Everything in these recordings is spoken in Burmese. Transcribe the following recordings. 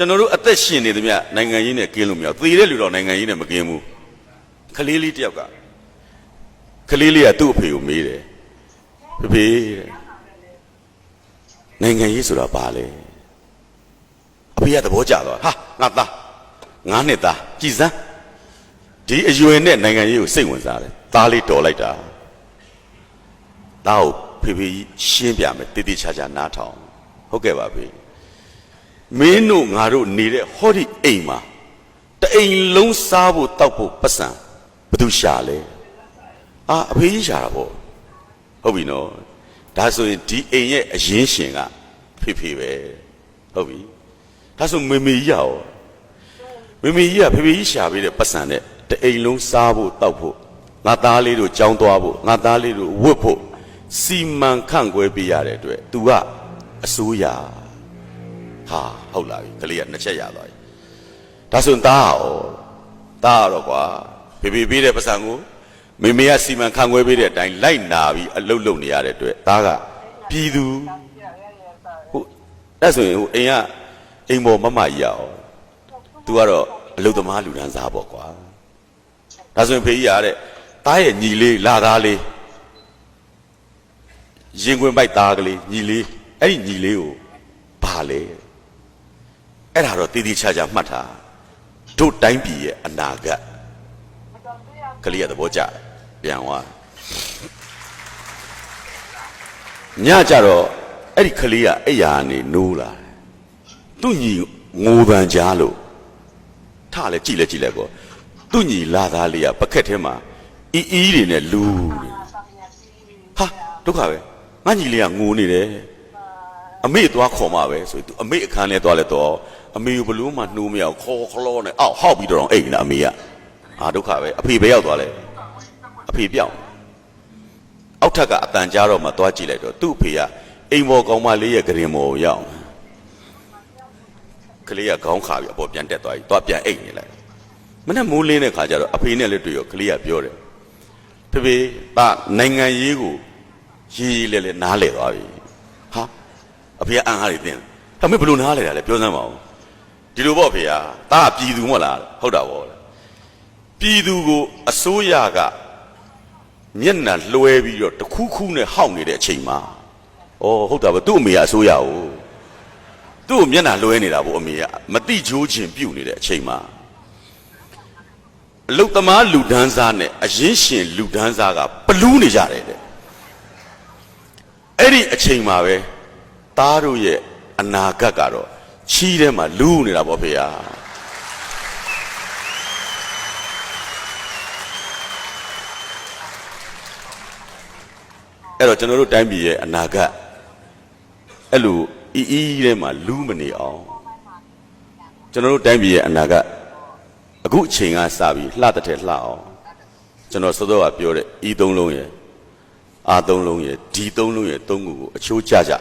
ကျွန်တော်တို့အသက်ရှင်နေသမျှနိုင်ငံရေးနဲ့ကင်းလို့မရဘူးသေတဲ့လူတော့နိုင်ငံရေးနဲ့မကင်းဘူးခလေးလေးတယောက်ကခလေးလေးကသူ့အဖေကိုမေးတယ်ဖေဖေတဲ့နိုင်ငံရေးဆိုတာဘာလဲအဖေကသဘောကျသွားဟာငါသားငါနှစ်သားကြည်စမ်းဒီအရွယ်နဲ့နိုင်ငံရေးကိုစိတ်ဝင်စားတယ်သားလေးတော်လိုက်တာသားကိုဖေဖေကြီးရှင်းပြမယ်တည်တည်ချာချာနားထောင်ဟုတ်ကဲ့ပါဖေ မင်းတို့ငါတို့နေတဲ့ဟောဒီအိမ်မှာတအိမ်လုံးစားဖို့တောက်ဖို့ပတ်စံဘယ်သူရှာလဲအာအဖေကြီးရှာတာပေါ့ဟုတ်ပြီနော်ဒါဆိုရင်ဒီအိမ်ရဲ့အရင်ရှင်ကဖေဖေပဲဟုတ်ပြီဒါဆိုမေမေကြီးရောမေမေကြီးကဖေဖေကြီးရှာပေးတဲ့ပတ်စံနဲ့တအိမ်လုံးစားဖို့တောက်ဖို့ငါသားလေးတို့ကြောင်းသွားဖို့ငါသားလေးတို့ဝတ်ဖို့စီမံခန့်ခွဲပေးရတဲ့အတွက် तू ကအစိုးရ ဟာဟုတ်လာပြီကလေးကနှစ်ချက်ရသွားပြီဒါဆိုရင်သားဟောသားတော့ကွာဖေဖေပေးတဲ့ပတ်စံကိုမေမေကစီမံခန့်ခွဲပေးတဲ့အတိုင်းလိုက်နာပြီးအလုပ်လုပ်နေရတဲ့အတွက်သားကပြည်သူဟုတ်အဲ့ဆိုရင်ဟိုအိမ်ကအိမ်ပေါ်မမကြီးရအောင် तू ကတော့အလုသမားလူဒန်းစားပေါ့ကွာဒါဆိုရင်ဖေကြီးရတဲ့တားရဲ့ညီလေးလာသားလေးရင်ခွင်ပိုက်သားကလေးညီလေးအဲ့ဒီညီလေးကိုဘာလဲ အဲ့ဒါတော့တည်တည်ချာချာမှတ်ထားတို့တိုင်းပြည်ရဲ့အနာဂတ်ကလေးရသဘောကျတယ်ပြန်သွားညကြတော့အဲ့ဒီကလေးကအဲ့ယာကနေနိုးလာတယ်သူ့ညီငိုပန်ကြားလို့ထလဲကြည့်လဲကြည့်လဲကောသူ့ညီလာသားလေးကပကက်ထဲမှာအီအီးတွေနဲ့လူနေဟာဒုက္ခပဲငါညီလေးကငိုနေတယ် အမေသွားခေါ်มาပဲဆိုသူအမေအခန်းထဲသွားလဲတော့အမေကိုဘလို့မှနှိုးမရအောင်ခေါ်ခလောနဲ့အောက်ဟောက်ပြီးတော့အိမ်လာအမေကဟာဒုက္ခပဲအဖေပဲရောက်သွားလဲအဖေပြောင်းအောက်ထပ်ကအတန်ကြားတော့မှသွားကြည့်လိုက်တော့သူ့အဖေကအိမ်ပေါ်ကောင်မလေးရဲ့ဂရင်မော်ကိုရောက်နေကလေးကခေါင်းခါပြီးအပေါ်ပြန်တက်သွားပြီသွားပြန်အိတ်နေလိုက်မနဲ့မိုးလင်းတဲ့ခါကျတော့အဖေနဲ့လည်းတွေ့ရောကလေးကပြောတယ်ဖေဖေတာနိုင်ငံရေးကိုရေးရေးလဲလဲနားလဲသွားပြီဟာ အဖေကအံ့အားတွေတင်ဟာမင်းဘယ်လိုနားလဲတာလဲပြောစမ်းပါဦးဒီလိုပေါ့ဖေဟာတာကပြည်သူမဟုတ်လားဟုတ်တာပေါ့ပြည်သူကိုအစိုးရကမျက်နှာလွှဲပြီးတော့တခုခုနဲ့ဟောက်နေတဲ့အချိန်မှာဩဟုတ်တာပဲသူ့အမေကအစိုးရကိုသူ့ကိုမျက်နှာလွှဲနေတာပေါ့အမေကမတိချိုးခြင်းပြုတ်နေတဲ့အချိန်မှာအလုတ်သမားလူဒန်းစားနဲ့အရင်ရှင်လူဒန်းစားကပလူးနေကြတယ်တဲ့အဲ့ဒီအချိန်မှာပဲ သားတို့ရဲ့အနာဂတ်ကတော့ချီးထဲမှာလူးနေတာပေါ့ဖေဟာအဲ့တော့ကျွန်တော်တို့တိုင်းပြည်ရဲ့အနာဂတ်အဲ့လိုအီအီးထဲမှာလူးမနေအောင်ကျွန်တော်တို့တိုင်းပြည်ရဲ့အနာဂတ်အခုအချိန်ကစပြီးလှတဲ့လှအောင်ကျွန်တော်စောစောကပြောတဲ့ဤသုံးလုံးရဲ့အာသုံးလုံးရဲ့ဒီသုံးလုံးရဲ့သုံးခုကိုအချိုးကျကြ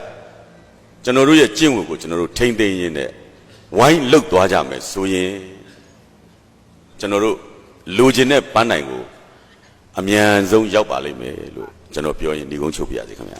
ကျွန်တော်တို့ရဲ့ကျင့်ဝတ်ကိုကျွန်တော်တို့ထိမ့်သိမ်းရင်းနဲ့ဝိုင်းလှုပ်သွားကြမယ်ဆိုရင်ကျွန်တော်တို့လိုချင်တဲ့ပန်းနိုင်ကိုအမြန်ဆုံးရောက်ပါလိမ့်မယ်လို့ကျွန်တော်ပြောရင်ဒီကုန်းချုပ်ပြရစီခင်ဗျာ